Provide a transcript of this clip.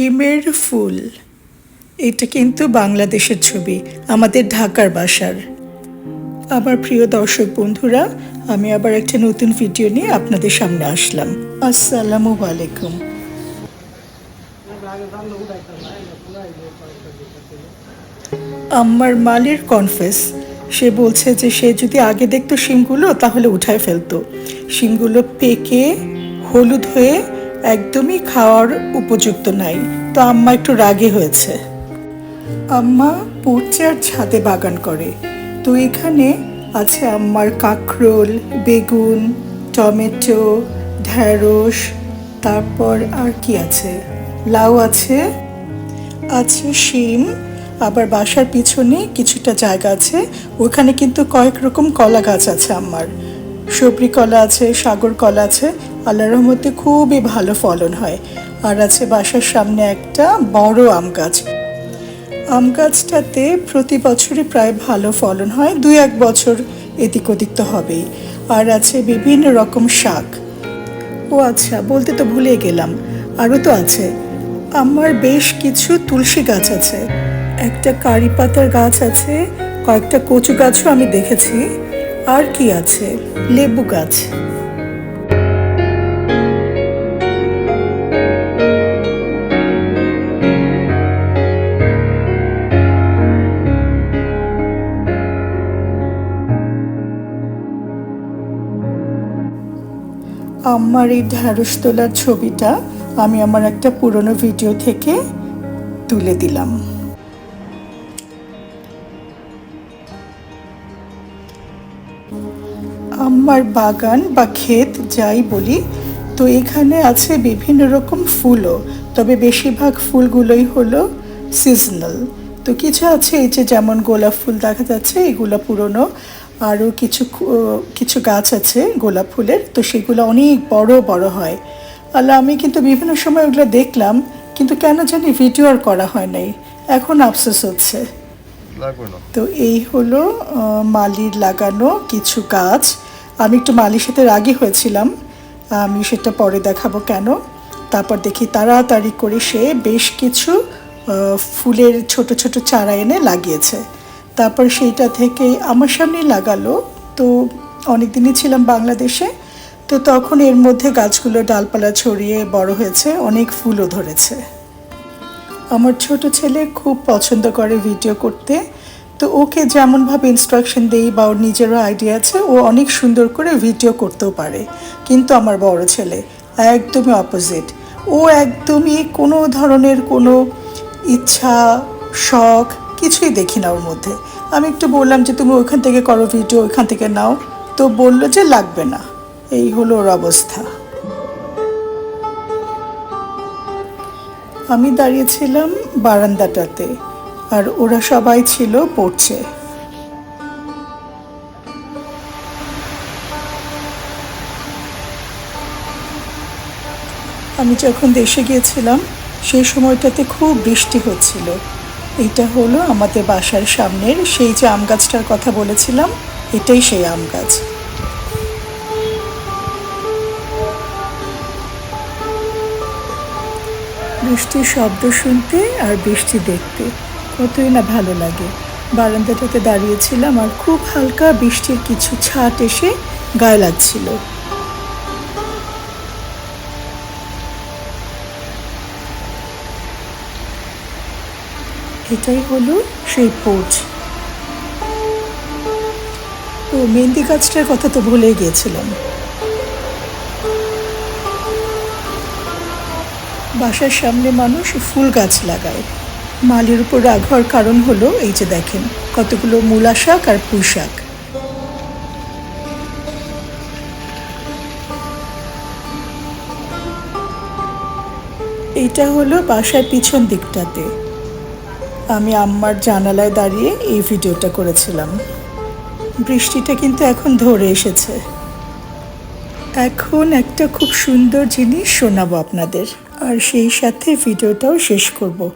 শিমের ফুল। এটা কিন্তু বাংলাদেশের ছবি, আমাদের ঢাকার বাসার। আমার প্রিয় দর্শক বন্ধুরা, আমি আবার একটা নতুন ভিডিও নিয়ে আপনাদের সামনে আসলাম। আসসালামু আলাইকুম। আমার মালির কনফেস, সে বলছে যে সে যদি আগে দেখতো শিমগুলো, তাহলে উঠায় ফেলতো। শিমগুলো পেকে, হলুদ হয়ে একদমই খাওয়ার উপযুক্ত নাই। তো আম্মা একটু রাগে হয়েছে। আম্মা পড়ছে আর ছাদে বাগান করে। তো এখানে আছে আম্মার কাঁকরোল, বেগুন, টমেটো, ঢ্যাঁড়স, তারপর আর কি আছে? লাউ আছে আছে শিম, আবার বাসার পিছনে কিছুটা জায়গা আছে। ওখানে কিন্তু কয়েক রকম কলা গাছ আছে আমার সবরি কলা আছে, সাগর কলা আছে আল্লাহর রহমতে খুবই ভালো ফলন হয়। আর আছে বাসার সামনে একটা বড় আম গাছ। আম গাছটাতে প্রতি বছরই প্রায় ভালো ফলন হয়, দুই এক বছর এদিক ওদিক তো হবেই। আর আছে বিভিন্ন রকম শাক। ও আচ্ছা বলতে তো ভুলে গেলাম। আরও তো আছে। আমার বেশ কিছু তুলসী গাছ আছে। একটা কারি পাতার গাছ আছে, কয়েকটা কচু গাছও আমি দেখেছি। আর কি আছে? লেবু গাছ। আমার এই ঢ্যাঁড়স তোলার ছবিটা আমি আমার একটা পুরনো ভিডিও থেকে তুলে দিলাম। আমার বাগান বা ক্ষেত যাই বলি, তো এখানে আছে বিভিন্ন রকম ফুলও, তবে বেশিরভাগ ফুলগুলোই হলো সিজনাল তো কিছু আছে এই যে যেমন গোলাপ ফুল দেখা যাচ্ছে, এগুলো পুরনো। আরও কিছু কিছু গাছ আছে গোলাপ ফুলের তো সেগুলো অনেক বড় বড় হয়। আল্লাহ আমি কিন্তু বিভিন্ন সময় ওগুলো দেখলাম কিন্তু কেন জানি ভিডিও আর করা হয় নাই। এখন আফসোস হচ্ছে। তো এই হলো মালির লাগানো কিছু গাছ। আমি একটু মালির সাথে রাগি হয়েছিলাম। আমি সেটা পরে দেখাবো কেন। তারপর দেখি তাড়াতাড়ি করে সে বেশ কিছু ফুলের ছোট ছোট চারা এনে লাগিয়েছে। তারপর সেইটা থেকে আমার সামনেই লাগালো। তো অনেক দিনই ছিলাম বাংলাদেশে। তো তখন এর মধ্যে গাছগুলো ডালপালা ছড়িয়ে বড় হয়েছে, অনেক ফুলও ধরেছে। আমার ছোট ছেলে খুব পছন্দ করে ভিডিও করতে। তো ওকে যেমনভাবে ইনস্ট্রাকশন দেই বা ওর নিজেরও আইডিয়া আছে, ও অনেক সুন্দর করে ভিডিও করতেও পারে। কিন্তু আমার বড় ছেলে, একদমই অপোজিট ও একদমই কোনো ধরনের কোনো ইচ্ছা, শখ কিছুই দেখি না ওর মধ্যে। আমি একটু বললাম যে, তুমি ওইখান থেকে করো ভিডিও, ওইখান থেকে নাও। তো বলল যে, লাগবে না। এই হলো ওর অবস্থা। আমি দাঁড়িয়েছিলাম বারান্দাটাতে, আর ওরা সবাই ছিল পড়ছে। আমি যখন দেশে গিয়েছিলাম, সেই সময়টাতে খুব বৃষ্টি হচ্ছিল। এটা হলো আমাদের বাসার সামনের সেই যে আম গাছটার কথা বলেছিলাম, এটাই সেই আম গাছ। বৃষ্টির শব্দ শুনতে আর বৃষ্টি দেখতে কতই না ভালো লাগে। বারান্দাটাতে দাঁড়িয়েছিলাম আর খুব হালকা বৃষ্টির কিছু ছাট এসে গায়ে লাগছিল। এটাই হলো সেই পোচ ও মেহেন্দি গাছটার কথা তো ভুলে গিয়েছিলাম। বাসার সামনে মানুষ ফুল গাছ লাগায়। মালির উপর রাগ হওয়ার কারণ হলো এই যে দেখেন, কতগুলো মূলা শাক আর পুঁই শাক। এইটা হলো বাসার পিছন দিকটাতে। আমি আম্মার জানালায় দাঁড়িয়ে এই ভিডিওটা করেছিলাম। বৃষ্টিটা কিন্তু এখন ধরে এসেছে। এখন একটা খুব সুন্দর জিনিস শোনাবো আপনাদের। আর সেই সাথে ভিডিওটাও শেষ করব।